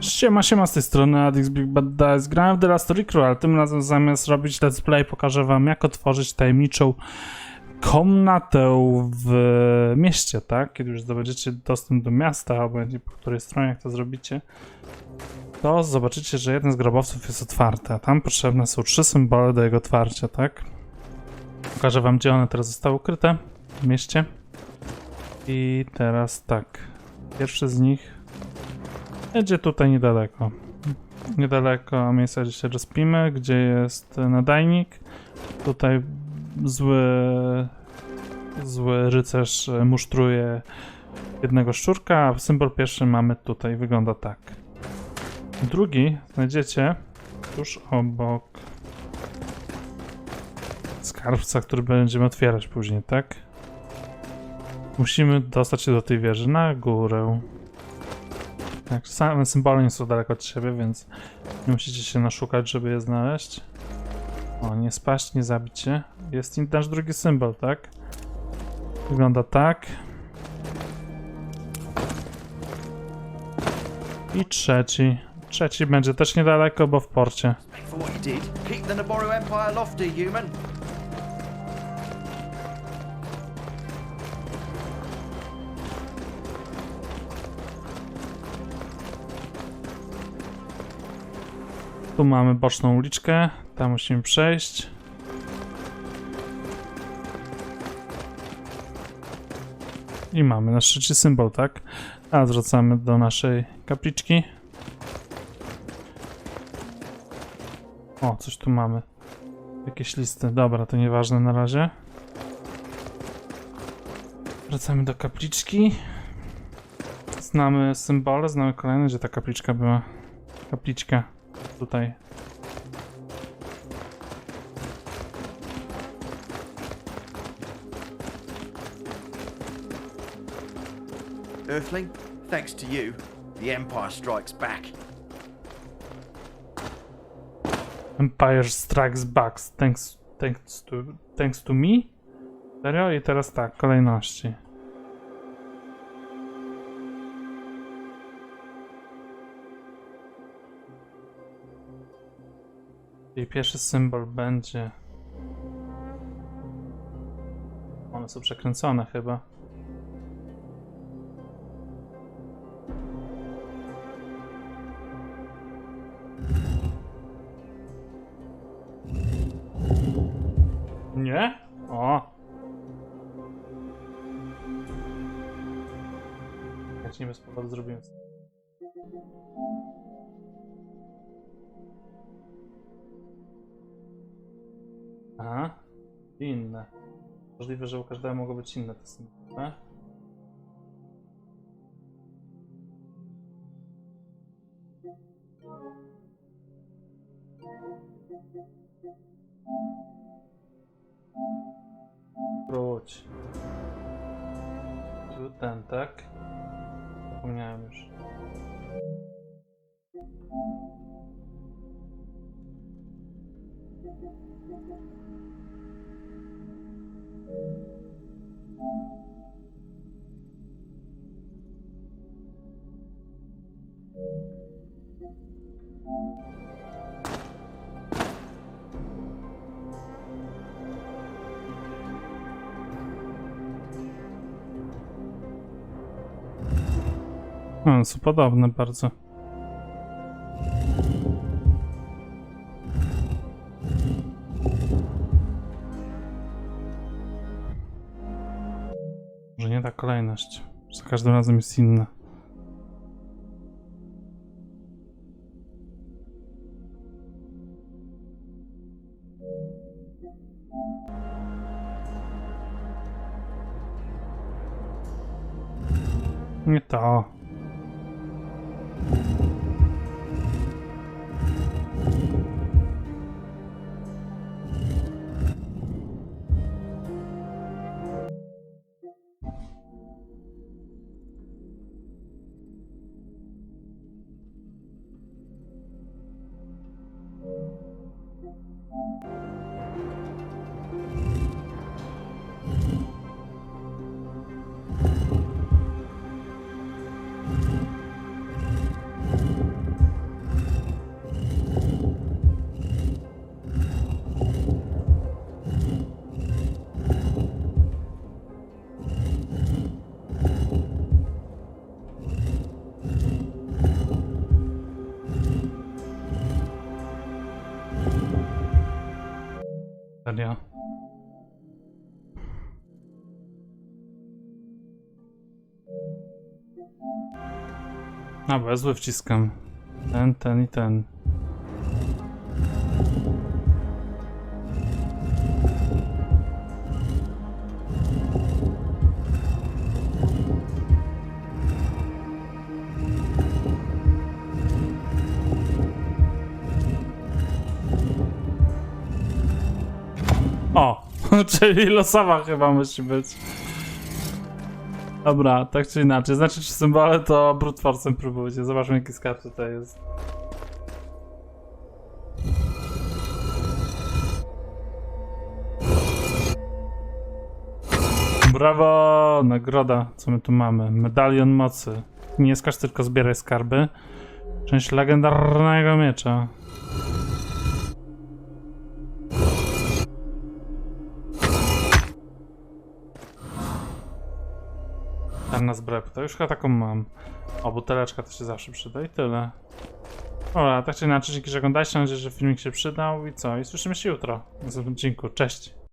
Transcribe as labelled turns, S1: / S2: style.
S1: Siema, siema z tej strony Adix Big Bad Dice. Grałem w The Last Crew, ale tym razem zamiast robić let's play pokażę wam jak otworzyć tajemniczą komnatę w mieście, tak? Kiedy już zdobędziecie dostęp do miasta, obojętnie po której stronie jak to zrobicie, to zobaczycie, że jeden z grobowców jest otwarty, a tam potrzebne są trzy symbole do jego otwarcia, tak? Pokażę wam, gdzie one teraz zostały ukryte w mieście. I teraz tak. Pierwszy z nich będzie tutaj niedaleko. Niedaleko miejsca, gdzie się rozpimy, gdzie jest nadajnik. Tutaj zły, zły rycerz musztruje jednego szczurka, a symbol pierwszy mamy tutaj, wygląda tak. Drugi znajdziecie tuż obok skarbca, który będziemy otwierać później, tak? Musimy dostać się do tej wieży na górę. Tak, same symbole nie są daleko od siebie, więc nie musicie się naszukać, żeby je znaleźć. O, nie spaść, nie zabić się. Jest nasz drugi symbol, tak? Wygląda tak. I trzeci. Trzeci będzie też niedaleko, bo w porcie. Tu mamy boczną uliczkę, tam musimy przejść. I mamy nasz trzeci symbol, tak? A wracamy do naszej kapliczki. O, coś tu mamy. Jakieś listy. Dobra, to nieważne na razie. Wracamy do kapliczki. Znamy symbole, znamy kolejne, gdzie ta kapliczka była. Kapliczka. Tutaj.
S2: Earthling, thanks to you, the Empire strikes back.
S1: Empire Strikes Back. Thanks, thanks, to, thanks to me? Serio? I teraz tak, kolejności. I pierwszy symbol będzie. One są przekręcone chyba. Nie? O! Ja ci nie bez powodu zrobiłem. I inne. Możliwe, że u każdego mogą być inne te symbole. Wróć. Tu ten, tak? Zapomniałem już. No, są podobne bardzo. Może nie ta kolejność. Za każdym razem jest inna. Nie to. Ja. A, bo ja zły wciskam. Ten, ten i ten. O! Czyli losowa chyba musi być. Dobra, tak czy inaczej. Znaczy, czy symbole to brute force'em próbujcie. Zobaczmy, jaki skarb tutaj jest. Brawo! Nagroda. Co my tu mamy? Medalion mocy. Nie skacz, tylko zbieraj skarby. Część legendarnego miecza. Czarna zbroja, to już chyba taką mam. O, buteleczka to się zawsze przyda i tyle. Dobra, tak czy inaczej, dzięki, że oglądaliście, mam nadzieję, że filmik się przydał i co? I słyszymy się jutro w następnym odcinku. Cześć!